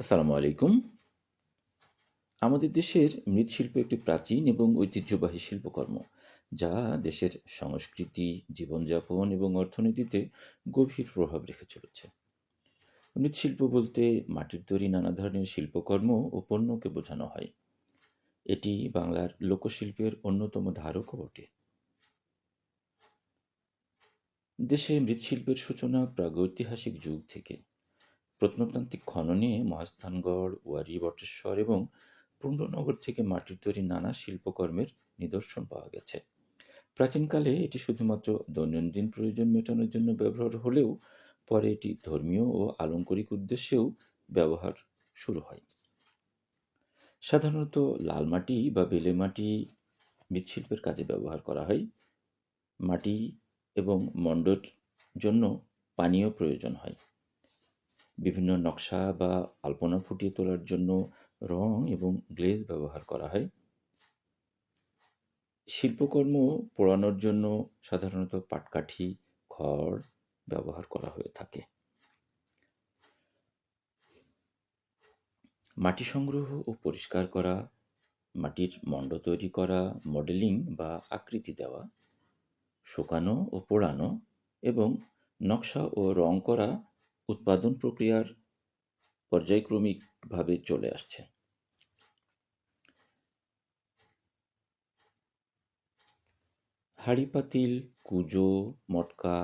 আসসালামু আলাইকুম। আমাদের দেশের মৃৎশিল্প একটি প্রাচীন এবং ঐতিহ্যবাহী শিল্পকর্ম, যা দেশের সংস্কৃতি, জীবনযাপন এবং অর্থনীতিতে গভীর প্রভাব রেখে চলেছে। মৃৎশিল্প বলতে মাটির তৈরি নানা ধরনের শিল্পকর্ম ও পণ্যকে বোঝানো হয়। এটি বাংলার লোকশিল্পের অন্যতম ধারকও বটে। দেশে মৃৎশিল্পের সূচনা প্রাগৈতিহাসিক যুগ থেকে। প্রত্নতান্ত্রিক খননে মহাস্থানগড়, ওয়ারি, বটেশ্বর এবং পুণ্ডনগর থেকে মাটির তৈরি নানা শিল্পকর্মের নিদর্শন পাওয়া গেছে। প্রাচীনকালে এটি শুধুমাত্র দৈনন্দিন প্রয়োজন মেটানোর জন্য ব্যবহার হলেও পরে এটি ধর্মীয় ও আলংকরিক উদ্দেশ্যেও ব্যবহার শুরু হয়। সাধারণত লাল মাটি বা বেলে মাটি মৃৎশিল্পের কাজে ব্যবহার করা হয়। মাটি এবং মণ্ডর জন্য পানীয় প্রয়োজন হয়। বিভিন্ন নকশা বা আলপনা ফুটিয়ে তোলার জন্য রং এবং গ্লেজ ব্যবহার করা হয়। শিল্পকর্ম পোড়ানোর জন্য সাধারণত পাটকাঠি, খড় ব্যবহার করা হয়ে থাকে। মাটি সংগ্রহ ও পরিষ্কার করা, মাটির মণ্ড তৈরি করা, মডেলিং বা আকৃতি দেওয়া, শুকানো ও পোড়ানো এবং নকশা ও রং করা উৎপাদন প্রক্রিয়ার পর্যায়ক্রমিকভাবে চলে আসছে। হাঁড়ি পাতিল কুজো, মটকা,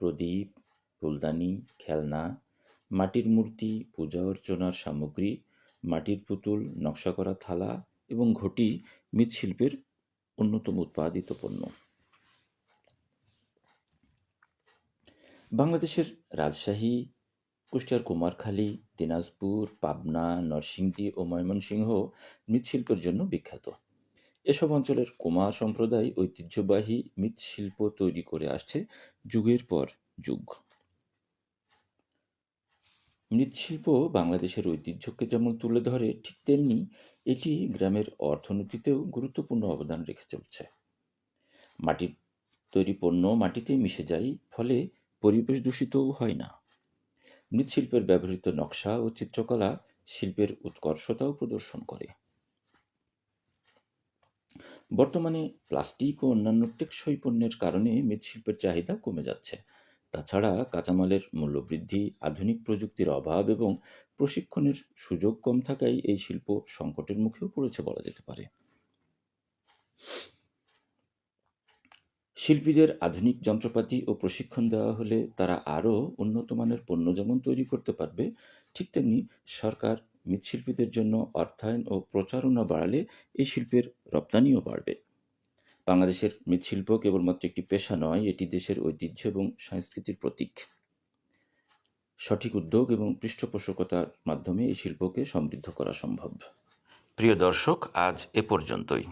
প্রদীপ, ফুলদানি, খেলনা, মাটির মূর্তি, পূজা অর্চনার সামগ্রী, মাটির পুতুল, নকশা করা থালা এবং ঘটি মৃৎশিল্পের অন্যতম উৎপাদিত পণ্য। বাংলাদেশের রাজশাহী, কুষ্টিয়ার কুমারখালী, দিনাজপুর, পাবনা, নরসিংদী ও ময়মনসিংহ মৃৎশিল্পের জন্য বিখ্যাত। এসব অঞ্চলের কুমার সম্প্রদায় ঐতিহ্যবাহী মৃৎশিল্প তৈরি করে আসছে যুগের পর যুগ। মৃৎশিল্প বাংলাদেশের ঐতিহ্যকে যেমন তুলে ধরে, ঠিক তেমনি এটি গ্রামের অর্থনীতিতেও গুরুত্বপূর্ণ অবদান রেখে চলছে। মাটির তৈরি পণ্য মাটিতে মিশে যায়, ফলে পরিবেশ দূষিতও হয় না। মৃৎশিল্পের ব্যবহৃত নকশা ও চিত্রকলা শিল্পের উৎকর্ষতাও প্রদর্শন করে। বর্তমানে প্লাস্টিক ও অন্যান্য টেকসই পণ্যের কারণে মৃৎশিল্পের চাহিদা কমে যাচ্ছে। তাছাড়া কাঁচামালের মূল্যবৃদ্ধি আধুনিক প্রযুক্তির অভাব এবং প্রশিক্ষণের সুযোগ কম থাকায় এই শিল্প সংকটের মুখেও পড়েছে বলা যেতে পারে। শিল্পীদের আধুনিক যন্ত্রপাতি ও প্রশিক্ষণ দেওয়া হলে তারা আরও উন্নত মানের পণ্য যেমন তৈরি করতে পারবে, ঠিক তেমনি সরকার মৃৎশিল্পীদের জন্য অর্থায়ন ও প্রচারণা বাড়ালে এই শিল্পের রপ্তানিও বাড়বে। বাংলাদেশের মৃৎশিল্প কেবলমাত্র একটি পেশা নয়, এটি দেশের ঐতিহ্য এবং সংস্কৃতির প্রতীক। সঠিক উদ্যোগ এবং পৃষ্ঠপোষকতার মাধ্যমে এই শিল্পকে সমৃদ্ধ করা সম্ভব। প্রিয় দর্শক, আজ এ পর্যন্তই।